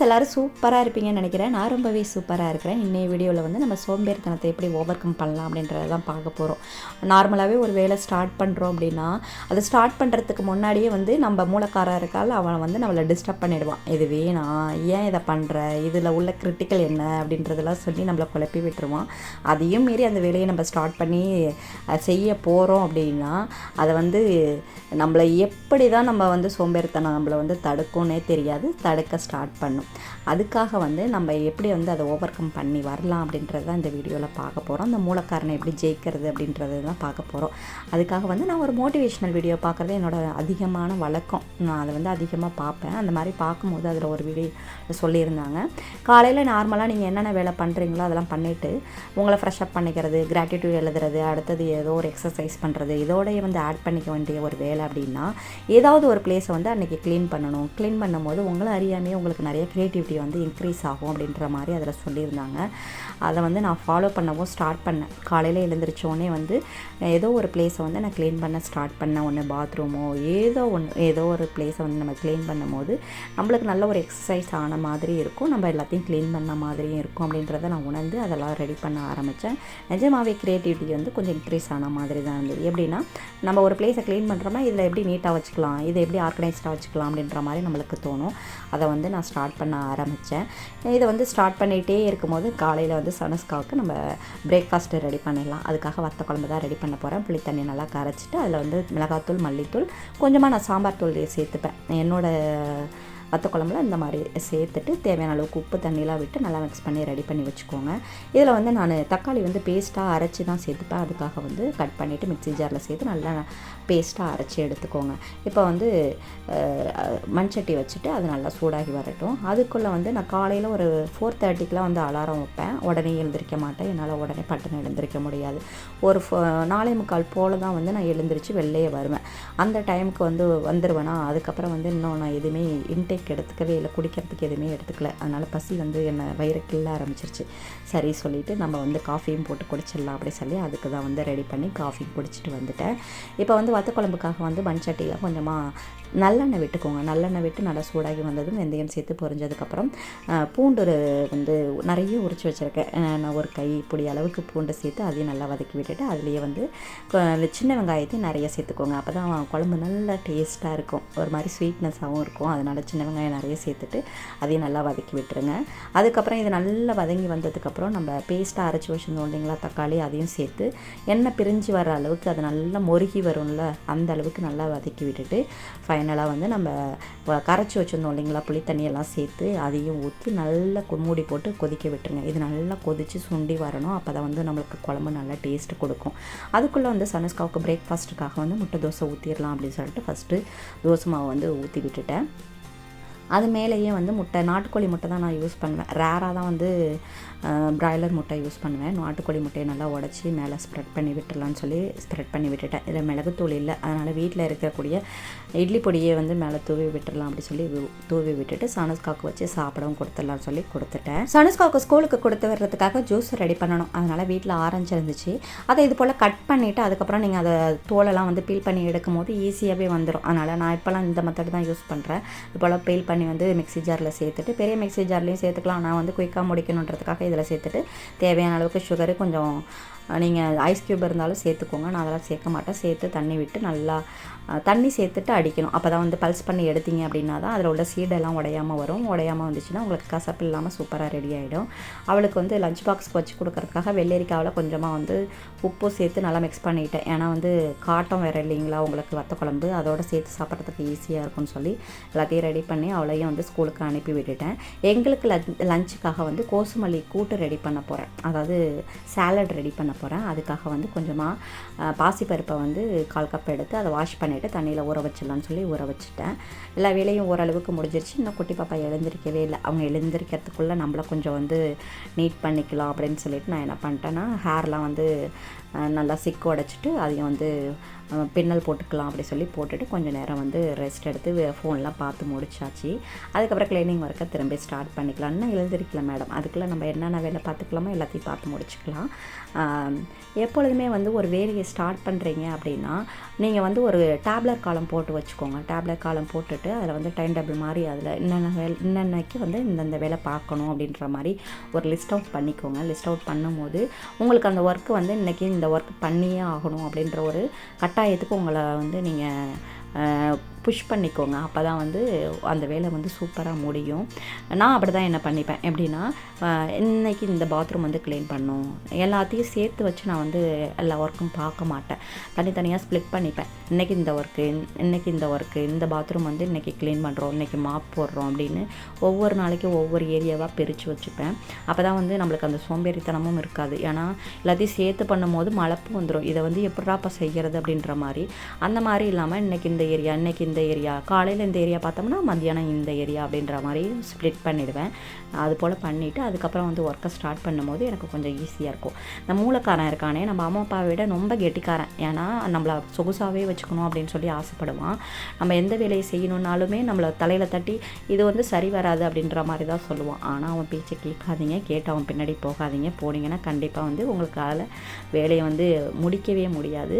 Friends எல்லோரும் சூப்பராக இருப்பீங்கன்னு நினைக்கிறேன். நான் ரொம்பவே சூப்பராக இருக்கிறேன். இன்றைய வீடியோவில் வந்து நம்ம சோம்பேறித்தனத்தை எப்படி ஓவர் கம் பண்ணலாம் அப்படின்றத தான் பார்க்க போகிறோம் நார்மலாகவே ஒரு வேலை ஸ்டார்ட் பண்ணுறோம் அப்படின்னா அதை ஸ்டார்ட் பண்ணுறதுக்கு முன்னாடியே வந்து நம்ம மூலக்காரா இருக்கால அவன் வந்து நம்மளை டிஸ்டர்ப் பண்ணிவிடுவான் இது வேணாம் ஏன் இதை பண்ணுற இதில் உள்ள கிரிட்டிக்கல் என்ன? அப்படின்றதெல்லாம் சொல்லி நம்மளை குழப்பி விட்டுருவான். அதையும் மீறி அந்த வேலையை நம்ம ஸ்டார்ட் பண்ணி செய்ய போகிறோம் அப்படின்னா அதை வந்து நம்மளை எப்படி தான் நம்ம வந்து சோம்பேறித்தனம் நம்மளை வந்து தடுக்கும்னே தெரியாது. தடுக்க ஸ்டார்ட் பண்ணும். அதுக்காக வந்து நம்ம எப்படி வந்து அதை ஓவர் கம் பண்ணி வரலாம் அப்படின்றது தான் இந்த வீடியோவில் பார்க்க போகிறோம் அந்த மூலக்காரனை எப்படி ஜெயிக்கிறது அப்படின்றது தான் பார்க்க போகிறோம் அதுக்காக வந்து நான் ஒரு மோட்டிவேஷ்னல் வீடியோ பார்க்குறது என்னோடய அதிகமான வழக்கம். நான் அதை வந்து அதிகமாக பார்ப்பேன். அந்த மாதிரி பார்க்கும்போது அதில் ஒரு வீடியோ சொல்லியிருந்தாங்க. காலையில் நார்மலாக நீங்கள் என்னென்ன வேலை பண்ணுறீங்களோ அதெல்லாம் பண்ணிவிட்டு உங்களை ஃப்ரெஷ் அப் பண்ணிக்கிறது கிராட்டிடியூட் எழுதுறது அடுத்தது ஏதோ ஒரு எக்ஸசைஸ் பண்ணுறது இதோடய வந்து ஆட் பண்ணிக்க வேண்டிய ஒரு வேலை அப்படின்னா ஏதாவது ஒரு பிளேஸை வந்து அன்றைக்கி க்ளீன் பண்ணணும். க்ளீன் பண்ணும்போது உங்களை அறியாமையே உங்களுக்கு நிறைய க்ரியேட்டிவிட்டி வந்து இன்க்ரீஸ் ஆகும் அப்படின்ற மாதிரி அதில் சொல்லியிருந்தாங்க. அதை வந்து நான் ஃபாலோ பண்ணவும் ஸ்டார்ட் பண்ணேன். காலையில் எழுந்திரிச்ச உடனே வந்து ஏதோ ஒரு பிளேஸை வந்து நான் க்ளீன் பண்ண ஸ்டார்ட் பண்ணேன். ஒன்று பாத்ரூமோ ஏதோ ஒன்று ஏதோ ஒரு பிளேஸை வந்து நம்ம க்ளீன் பண்ணும்போது நம்மளுக்கு நல்ல ஒரு எக்ஸசைஸ் ஆன மாதிரி இருக்கும். நம்ம எல்லாத்தையும் க்ளீன் பண்ண மாதிரியும் இருக்கும் அப்படின்றத நான் உணர்ந்து அதெல்லாம் ரெடி பண்ண ஆரம்பித்தேன் நிஜமாவே க்ரியேட்டிவிட்டி வந்து கொஞ்சம் இன்க்ரீஸ் ஆன மாதிரி தான் இருந்தது. எப்படின்னா நம்ம ஒரு பிளேஸை க்ளீன் பண்ணுறோம்னா இதில் எப்படி நீட்டாக வச்சுக்கலாம் இதை எப்படி ஆர்கனைஸ்டாக வச்சுக்கலாம் அப்படின்ற மாதிரி நம்மளுக்கு தோணும். அதை வந்து நான் ஸ்டார்ட் பண்ண நான் ஆரம்பித்தேன் இதை வந்து ஸ்டார்ட் பண்ணிகிட்டே இருக்கும்போது காலையில் வந்து சனஸ்காவுக்கு நம்ம பிரேக்ஃபாஸ்ட்டு ரெடி பண்ணிடலாம். அதுக்காக வத்த குழம்பு தான் ரெடி பண்ண போகிறேன் புளி தண்ணி நல்லா கரைச்சிட்டு அதில் வந்து மிளகாத்தூள் மல்லித்தூள் கொஞ்சமாக நான் சாம்பார் தூள் சேர்த்துப்பேன். என்னோடய வத்த குழம்புல இந்த மாதிரி சேர்த்துட்டு தேவையான அளவுக்கு உப்பு தண்ணிலாம் விட்டு நல்லா மிக்ஸ் பண்ணி ரெடி பண்ணி வச்சுக்கோங்க. இதில் வந்து நான் தக்காளி வந்து பேஸ்ட்டாக அரைச்சி தான் சேர்த்துப்பேன். அதுக்காக வந்து கட் பண்ணிவிட்டு மிக்ஸி ஜாரில் சேர்த்து நல்லா பேஸ்ட்டாக அரைச்சி எடுத்துக்கோங்க. இப்போ வந்து மண்சட்டி வச்சுட்டு அது நல்லா சூடாகி வரட்டும். அதுக்குள்ளே வந்து நான் காலையில் ஒரு ஃபோர் தேர்ட்டிக்கெலாம் வந்து அலாரம் வைப்பேன். உடனே எழுந்திரிக்க மாட்டேன். என்னால் உடனே பட்டன் எழுந்திரிக்க முடியாது. ஒரு ஃபோ- நாலே முக்கால் போல் தான் வந்து நான் எழுந்திரிச்சு வெளிலையே வருவேன். அந்த டைமுக்கு வந்து வந்துடுவேனா அதுக்கப்புறம் வந்து இன்னும் நான் எதுவுமே இன்டேக் எடுத்துக்கவே இல்லை குடிக்கிறதுக்கு எதுவுமே எடுத்துக்கல. அதனால் பசி வந்து என்னை வயிறு கிள்ள ஆரம்பிச்சிருச்சு. சரி சொல்லிவிட்டு நம்ம வந்து காஃபியும் போட்டு குடிச்சிடலாம் அப்படி சொல்லி அதுக்கு தான் வந்து ரெடி பண்ணி காஃபி குடிச்சிட்டு வந்துட்டேன். இப்போ வந்து வத்த குழம்புக்காக வந்து மண் சட்டியில் கொஞ்சமாக நல்லெண்ணெய் விட்டுக்கோங்க. நல்லெண்ணெய் விட்டு நல்லா சூடாகி வந்ததும் வெந்தயம் சேர்த்து பொரிஞ்சதுக்கப்புறம் பூண்டு வந்து நிறைய உரிச்சு வச்சுருக்கேன். நான் ஒரு கை இப்படி அளவுக்கு பூண்டு சேர்த்து அதையும் நல்லா வதக்கி விட்டுட்டு அதுலேயே வந்து சின்ன வெங்காயத்தையும் நிறைய சேர்த்துக்கோங்க. அப்போ தான் குழம்பு நல்லா டேஸ்ட்டாக இருக்கும். ஒரு மாதிரி ஸ்வீட்னஸாகவும் இருக்கும். அதனால் சின்ன வெங்காயம் நிறைய சேர்த்துட்டு அதையும் நல்லா வதக்கி விட்டுருங்க. அதுக்கப்புறம் இது நல்லா வதங்கி வந்ததுக்கப்புறம் நம்ம பேஸ்ட்டாக அரைச்சி வச்சுருந்தோம் இல்லைங்களா தக்காளி அதையும் சேர்த்து எண்ணெய் பிரிஞ்சு வர அளவுக்கு அது நல்லா முருகி வரும்ல அந்த அளவுக்கு நல்லா வதக்கி விட்டுட்டு ஃபைனலாக வந்து நம்ம வ- கரைச்சி வச்சுருந்தோம் இல்லைங்களா புளி தண்ணியெல்லாம் சேர்த்து அதையும் ஊற்றி நல்லா மூடி போட்டு கொதிக்க விட்டுருங்க. இது நல்லா கொதித்து சுண்டி வரணும். அப்போ தான் வந்து நம்மளுக்கு குழம்பு நல்லா டேஸ்ட் கொடுக்கும். அதுக்குள்ளே வந்து சனஸ்காவுக்கு பிரேக்ஃபாஸ்ட்டுக்காக வந்து முட்டை தோசை ஊற்றிடலாம் அப்படின்னு சொல்லிட்டு ஃபஸ்ட்டு தோசை மாவு வந்து ஊற்றி விட்டுட்டேன். அது மேலேயே வந்து முட்டை நாட்டுக்கோழி முட்டை தான் நான் யூஸ் பண்ணுவேன். ரேராக தான் வந்து பிராய்லர் முட்டை யூஸ் பண்ணுவேன். நாட்டுக்கோழி முட்டையை நல்லா உடச்சி மேலே ஸ்ப்ரெட் பண்ணி விட்டுடலான்னு சொல்லி ஸ்ப்ரெட் பண்ணி விட்டுட்டேன். இதில் மிளகுத்தூள் இல்லை. அதனால் வீட்டில் இருக்கக்கூடிய இட்லி பொடியை வந்து மேலே தூவி விட்டுடலாம் அப்படி சொல்லி தூவி விட்டுட்டு சனஸ்காக்கு வச்சு சாப்பிடவும் கொடுத்துடலாம்னு சொல்லி கொடுத்துட்டேன். சனஸ்காக்கு ஸ்கூலுக்கு கொடுத்து வர்றதுக்காக ஜூஸ் ரெடி பண்ணணும். அதனால் வீட்டில் ஆரஞ்சு இருந்துச்சு. அதை இது போல் கட் பண்ணிவிட்டு அதுக்கப்புறம் நீங்கள் அதை தோலெல்லாம் வந்து பீல் பண்ணி எடுக்கும் போது ஈஸியாகவே வந்துடும் அதனால் நான் இப்போலாம் இந்த மெத்தட் தான் யூஸ் பண்ணுறேன் இது போல் பீல் பண்ணி வந்து மிக்ஸி ஜாரில் சேர்த்துட்டு பெரிய மிக்ஸி ஜார்லேயும் சேர்த்துக்கலாம். நான் வந்து குயிக்காக முடிக்கணுன்றதுக்காக இதில் சேர்த்துட்டு தேவையான அளவுக்கு சுகரு கொஞ்சம் நீங்கள் ஐஸ் க்யூப் இருந்தாலும் சேர்த்துக்கோங்க. நான் அதெல்லாம் சேர்க்க மாட்டேன். சேர்த்து தண்ணி விட்டு நல்லா தண்ணி சேர்த்துட்டு அடிக்கணும். அப்போ தான் வந்து பல்ஸ் பண்ணி எடுத்தீங்க அப்படின்னா தான் அதில் உள்ள சீடெல்லாம் உடையாமல் வரும். உடையாமல் வந்துச்சுன்னா உங்களுக்கு கசப்பு இல்லாமல் சூப்பராக ரெடி ஆகிடும் அவளுக்கு வந்து லஞ்ச் பாக்ஸ் வச்சு கொடுக்குறதுக்காக வெள்ளரிக்காவில் கொஞ்சமாக வந்து உப்பு சேர்த்து நல்லா மிக்ஸ் பண்ணிட்டேன். ஏன்னா வந்து காட்டம் வேறு இல்லைங்களா? உங்களுக்கு வத்த குழம்பு. அதோட சேர்த்து சாப்பிட்றதுக்கு ஈஸியாக இருக்கும்னு சொல்லி எல்லாத்தையும் ரெடி பண்ணி அவளையும் வந்து ஸ்கூலுக்கு அனுப்பி விட்டுட்டேன். எங்களுக்கு லஞ்சுக்காக வந்து கோசுமல்லி கூட்டு ரெடி பண்ண போகிறேன் அதாவது சாலட் ரெடி பண்ண போகிறேன் அதுக்காக வந்து கொஞ்சமாக பாசிப்பருப்பை வந்து கால் கப் எடுத்து அதை வாஷ் பண்ணிவிட்டு தண்ணியில் ஊற வச்சிடலாம்னு சொல்லி ஊற வச்சுட்டேன். எல்லா வேலையும் ஓரளவுக்கு முடிஞ்சிருச்சு. இன்னும் குட்டி பாப்பா எழுந்திருக்கவே இல்லை. அவங்க எழுந்திருக்கிறதுக்குள்ளே நம்மள கொஞ்சம் வந்து நீட் பண்ணிக்கலாம் அப்படின்னு சொல்லிட்டு நான் என்ன பண்ணிட்டேன்னா ஹேர்லாம் வந்து நல்லா சிக்கு உடச்சிட்டு அதையும் வந்து பின்னல் போட்டுக்கலாம் அப்படி சொல்லி போட்டுட்டு கொஞ்சம் நேரம் வந்து ரெஸ்ட் எடுத்து ஃபோன்லாம் பார்த்து முடிச்சாச்சு. அதுக்கப்புறம் க்ளீனிங் ஒர்க்கை திரும்பி ஸ்டார்ட் பண்ணிக்கலாம். இன்னும் எழுந்திருக்கல மேடம் அதுக்குள்ளே நம்ம என்னென்ன வேலை பார்த்துக்கலாமோ எல்லாத்தையும் பார்த்து முடிச்சுக்கலாம். Um, எப்பொழுதுமே வந்து ஒரு வேலையை ஸ்டார்ட் பண்ணுறீங்க அப்படின்னா நீங்கள் வந்து ஒரு டேப்லெட் காலம் போட்டு வச்சுக்கோங்க. டேப்லெட் காலம் போட்டுட்டு அதில் வந்து டைம் டேபிள் மாதிரி அதில் என்னென்ன வேலை இன்னன்னைக்கு வந்து இந்தந்த வேலை பார்க்கணும் அப்படின்ற மாதிரி ஒரு லிஸ்ட் அவுட் பண்ணிக்கோங்க. லிஸ்ட் அவுட் பண்ணும்போது உங்களுக்கு அந்த ஒர்க்கு வந்து இன்றைக்கி இந்த ஒர்க் பண்ணியே ஆகணும் அப்படின்ற ஒரு கட்டாயத்துக்கு உங்களை வந்து நீங்கள் புஷ் பண்ணிக்கோங்க. அப்போ தான் வந்து அந்த வேலை வந்து சூப்பராக முடியும். நான் அப்படி தான் என்ன பண்ணிப்பேன். எப்படின்னா இன்றைக்கி இந்த பாத்ரூம் வந்து க்ளீன் பண்ணும். எல்லாத்தையும் சேர்த்து வச்சு நான் வந்து எல்லா ஒர்க்கும் பார்க்க மாட்டேன். தனித்தனியாக ஸ்ப்ளிட் பண்ணிப்பேன். இன்றைக்கி இந்த ஒர்க்கு இன்றைக்கி இந்த ஒர்க்கு இந்த பாத்ரூம் வந்து இன்றைக்கி க்ளீன் பண்ணுறோம் இன்றைக்கி மாப் போடுறோம் அப்படின்னு ஒவ்வொரு நாளைக்கும் ஒவ்வொரு ஏரியாவாக பிரித்து வச்சுப்பேன். அப்போ தான் வந்து நம்மளுக்கு அந்த சோம்பேறித்தனமும் இருக்காது. ஏன்னா எல்லாத்தையும் சேர்த்து பண்ணும்போது மழப்பும் வந்துடும் இதை வந்து எப்படா இப்போ செய்கிறது அப்படின்ற மாதிரி. அந்த மாதிரி இல்லாமல் இன்றைக்கி இந்த ஏரியா இன்றைக்கி இந்த ஏரியா காலையில் இந்த ஏரியா பார்த்தோம்னா மத்தியானம் இந்த ஏரியா அப்படின்ற மாதிரி ஸ்ப்ளிட் பண்ணிடுவேன். அது போல் பண்ணிவிட்டு அதுக்கப்புறம் வந்து ஒர்க்கை ஸ்டார்ட் பண்ணும்போது எனக்கு கொஞ்சம் ஈஸியாக இருக்கும். இந்த மூலக்காரன் இருக்கானே நம்ம அம்மா அப்பாவை விட ரொம்ப கெட்டிக்காரன். ஏன்னா நம்மளை சொகுசாகவே வச்சுக்கணும் அப்படின்னு சொல்லி ஆசைப்படுவான். நம்ம எந்த வேலையை செய்யணுன்னாலுமே நம்மளை தலையில் தட்டி இது வந்து சரி வராது அப்படின்ற மாதிரி தான் சொல்லுவான். ஆனால் அவன் பேச்சை கேட்காதீங்க. கேட்டு அவன் பின்னாடி போகாதீங்க. போனீங்கன்னா கண்டிப்பாக வந்து உங்களுக்கு அதில் வேலையை வந்து முடிக்கவே முடியாது.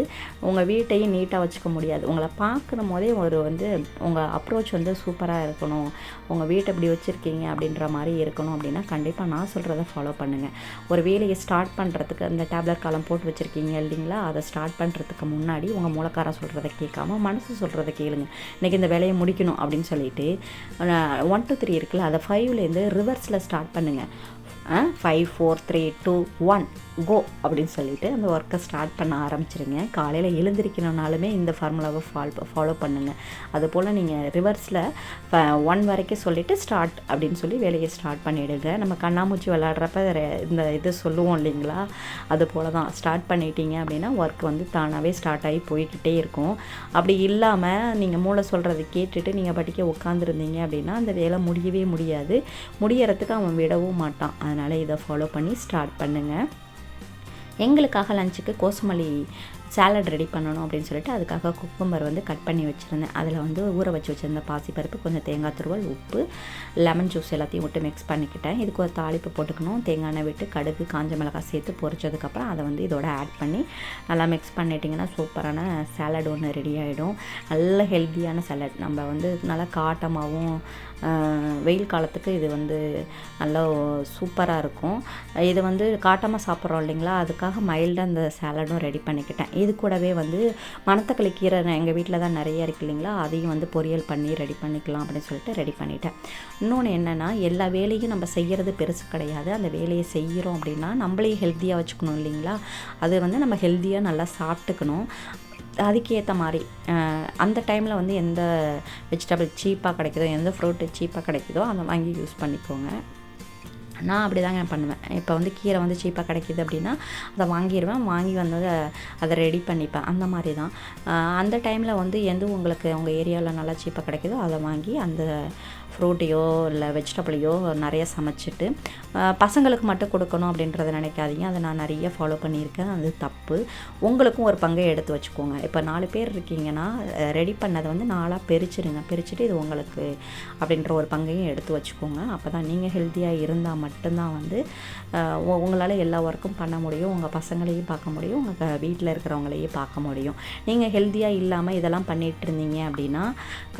உங்கள் வீட்டையும் நீட்டாக வச்சுக்க முடியாது. உங்களை பார்க்கணும் போதே ஒரு வந்து உங்கள் அப்ரோச் வந்து சூப்பராக இருக்கணும். உங்கள் வீட்டை இப்படி வச்சுருக்கீங்க அப்படின்ற மாதிரி இருக்கணும் அப்படின்னா கண்டிப்பாக நான் சொல்கிறத ஃபாலோ பண்ணுங்கள் ஒரு வேலையை ஸ்டார்ட் பண்ணுறதுக்கு அந்த டேப்லெட் காலம் போட்டு வச்சுருக்கீங்க இல்லைங்களா? அதை ஸ்டார்ட் பண்ணுறதுக்கு முன்னாடி உங்கள் மூலக்காரன் சொல்கிறத கேட்காம மனசு சொல்கிறத கேளுங்க. இன்றைக்கி இந்த வேலையை முடிக்கணும் அப்படின்னு சொல்லிட்டு ஒன் டூ த்ரீ இருக்குல்ல அதை ஃபைவ்லேருந்து ரிவர்ஸில் ஸ்டார்ட் பண்ணுங்கள் five four three two one go அப்படின்னு சொல்லிட்டு அந்த ஒர்க்கை ஸ்டார்ட் பண்ண ஆரம்பிச்சிருங்க. காலையில் எழுந்திரிக்கணுனாலுமே இந்த ஃபார்முலாவை ஃபாலோ ஃபாலோ பண்ணுங்கள் அதுபோல் நீங்கள் ரிவர்ஸில் ஒன் வரைக்கும் சொல்லிவிட்டு ஸ்டார்ட் அப்படின்னு சொல்லி வேலையை ஸ்டார்ட் பண்ணிவிடுங்க நம்ம கண்ணாமூச்சி விளாட்றப்ப இந்த இது சொல்லுவோம் இல்லைங்களா? அது போல் தான். ஸ்டார்ட் பண்ணிட்டீங்க அப்படின்னா ஒர்க் வந்து தானாகவே ஸ்டார்ட் ஆகி போய்கிட்டே இருக்கும். அப்படி இல்லாமல் நீங்கள் மூளை சொல்கிறத கேட்டுட்டு நீங்கள் படிக்க உட்காந்துருந்தீங்க அப்படின்னா அந்த வேலை முடியவே முடியாது. முடியறதுக்கு அவன் விடவும் மாட்டான். அதனால் இதை ஃபாலோ பண்ணி ஸ்டார்ட் பண்ணுங்கள் எங்களுக்காக லஞ்சுக்கு கோசுமல்லி சாலட் ரெடி பண்ணணும் அப்படின்னு சொல்லிட்டு அதுக்காக குக்கும்பர் வந்து கட் பண்ணி வச்சுருந்தேன். அதில் வந்து ஊற வச்சு வச்சுருந்த பாசிப்பருப்பு கொஞ்சம் தேங்காய் துருவல் உப்பு லெமன் ஜூஸ் எல்லாத்தையும் விட்டு மிக்ஸ் பண்ணிக்கிட்டேன். இதுக்கு ஒரு தாளிப்பு போட்டுக்கணும். தேங்காய் எண்ணெய் விட்டு கடுகு காஞ்ச மிளகாய் சேர்த்து பொரிச்சதுக்கப்புறம் அதை வந்து இதோட ஆட் பண்ணி நல்லா மிக்ஸ் பண்ணிட்டிங்கன்னா சூப்பரான சாலட் ஒன்று ரெடி ஆகிடும் நல்ல ஹெல்த்தியான சாலட் நம்ம வந்து நல்லா காட்டமாகவும் வெயில் காலத்துக்கு இது வந்து நல்லா சூப்பராக இருக்கும். இது வந்து காட்டமாக சாப்பிட்றோம் இல்லைங்களா? அதுக்காக மைல்டாக அந்த சாலடும் ரெடி பண்ணிக்கிட்டேன். இது கூடவே வந்து மணத்தக்காளி கீரை எங்கள் வீட்டில் தான் நிறைய இருக்கு இல்லைங்களா? அதையும் வந்து பொரியல் பண்ணி ரெடி பண்ணிக்கலாம் அப்படின்னு சொல்லிட்டு ரெடி பண்ணிட்டேன். இன்னொன்று என்னென்னா எல்லா வேலையும் நம்ம செய்கிறது பெருசு கிடையாது. அந்த வேலையை செய்கிறோம் அப்படின்னா நம்மளே ஹெல்த்தியாக வச்சுக்கணும் இல்லைங்களா? அது வந்து நம்ம ஹெல்த்தியாக நல்லா சாப்பிட்டுக்கணும். அதுக்கேற்ற மாதிரி அந்த டைமில் வந்து எந்த வெஜிடபிள் சீப்பாக கிடைக்குதோ எந்த ஃப்ரூட்டு சீப்பாக கிடைக்குதோ அதை வாங்கி யூஸ் பண்ணிக்கோங்க. நான் அப்படி தாங்க பண்ணுவேன். இப்போ வந்து கீரை வந்து சீப்பாக கிடைக்கிது அப்படின்னா அதை வாங்கிடுவேன் வாங்கி வந்து அதை ரெடி பண்ணிப்பேன். அந்த மாதிரி தான் அந்த டைமில் வந்து எந்த உங்களுக்கு உங்கள் ஏரியாவில் நல்லா சீப்பாக கிடைக்கிதோ அதை வாங்கி அந்த ஃப்ரூட்டையோ இல்லை வெஜிடபிளையோ நிறைய சமைச்சிட்டு பசங்களுக்கு மட்டும் கொடுக்கணும் அப்படின்றத நினைக்காதீங்க. அதை நான் நிறைய ஃபாலோ பண்ணியிருக்கேன். அது தப்பு. உங்களுக்கும் ஒரு பங்கை எடுத்து வச்சுக்கோங்க. இப்போ நாலு பேர் இருக்கீங்கன்னா ரெடி பண்ணதை வந்து நாளாக பிரிச்சுருங்க. பிரிச்சுட்டு இது உங்களுக்கு அப்படின்ற ஒரு பங்கையும் எடுத்து வச்சுக்கோங்க. அப்போ தான் நீங்கள் ஹெல்த்தியாக இருந்தால் மட்டும்தான் வந்து உங்களால் எல்லா ஒர்க்கும் பண்ண முடியும். உங்கள் பசங்களையும் பார்க்க முடியும். உங்கள் வீட்டில் இருக்கிறவங்களையும் பார்க்க முடியும். நீங்கள் ஹெல்த்தியாக இல்லாமல் இதெல்லாம் பண்ணிகிட்டு இருந்தீங்க அப்படின்னா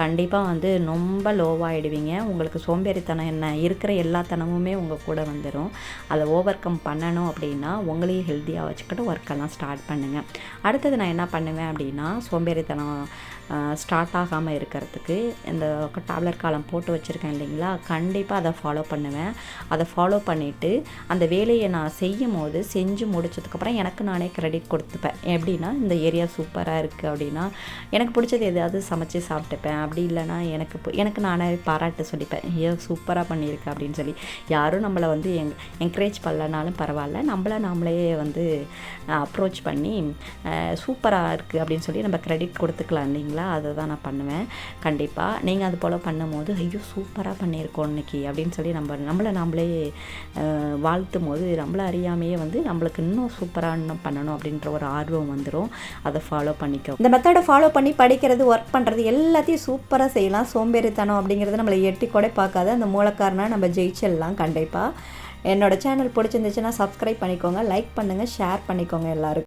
கண்டிப்பாக வந்து ரொம்ப லோவாகிடுவீங்க உங்களுக்கு சோம்பேறித்தனம் என்ன? இருக்கிற எல்லா தனமுமே உங்கள் கூட வந்துடும் அதை ஓவர் கம் பண்ணணும் அப்படின்னா உங்களையும் ஹெல்த்தியாக வச்சுக்கிட்டு ஒர்க்கெல்லாம் ஸ்டார்ட் பண்ணுங்கள் அடுத்தது நான் என்ன பண்ணுவேன் அப்படின்னா சோம்பேறித்தனம் ஸ்டார்ட் ஆகாமல் இருக்கிறதுக்கு இந்த டேப்லெட் காலம் போட்டு வச்சுருக்கேன் இல்லைங்களா? கண்டிப்பாக அதை ஃபாலோ பண்ணுவேன். அதை ஃபாலோ பண்ணிவிட்டு அந்த வேலையை நான் செய்யும் போது செஞ்சு முடிச்சதுக்கப்புறம் எனக்கு நானே க்ரெடிட் கொடுத்துப்பேன். எப்படின்னா இந்த ஏரியா சூப்பராக இருக்குது அப்படின்னா எனக்கு பிடிச்சது எதாவது சமைச்சு சாப்பிட்டுப்பேன். அப்படி இல்லைனா எனக்கு எனக்கு நானே பாராட்டு சொல்லிப்பேன். ஐயோ சூப்பராக பண்ணியிருக்கு அப்படின்னு சொல்லி. யாரும் நம்மளை வந்து எங் என்கரேஜ் பண்ணலனாலும் பரவாயில்ல. நம்மளை நாமளே வந்து அப்ரோச் பண்ணி சூப்பராக இருக்குது அப்படின்னு சொல்லி நம்ம க்ரெடிட் கொடுத்துக்கலாம் இல்லைங்களா? அதை தான் நான் பண்ணுவேன். கண்டிப்பாக நீங்கள் அது போல் பண்ணும்போது ஐயோ சூப்பராக பண்ணியிருக்கோம் இன்னைக்கு அப்படின்னு சொல்லி நம்ம நம்மளை நம்மளே வாழ்த்தும் போது நம்மளை அறியாமையே வந்து நம்மளுக்கு இன்னும் சூப்பராக இன்னும் பண்ணணும் அப்படின்ற ஒரு ஆர்வம் வந்துடும் அதை ஃபாலோ பண்ணிக்கோ இந்த மெத்தடை ஃபாலோ பண்ணி படிக்கிறது ஒர்க் பண்ணுறது எல்லாத்தையும் சூப்பராக செய்யலாம். சோம்பேறித்தனம் அப்படிங்கிறது நம்மளை எட்டி கூட பார்க்காத அந்த மூலக்காரனாக நம்ம ஜெயிச்சிடலாம் கண்டிப்பாக என்னோட சேனல் பிடிச்சிருந்துச்சுன்னா சப்ஸ்கிரைப் பண்ணிக்கோங்க லைக் பண்ணுங்கள் ஷேர் பண்ணிக்கோங்க எல்லாருக்கும்.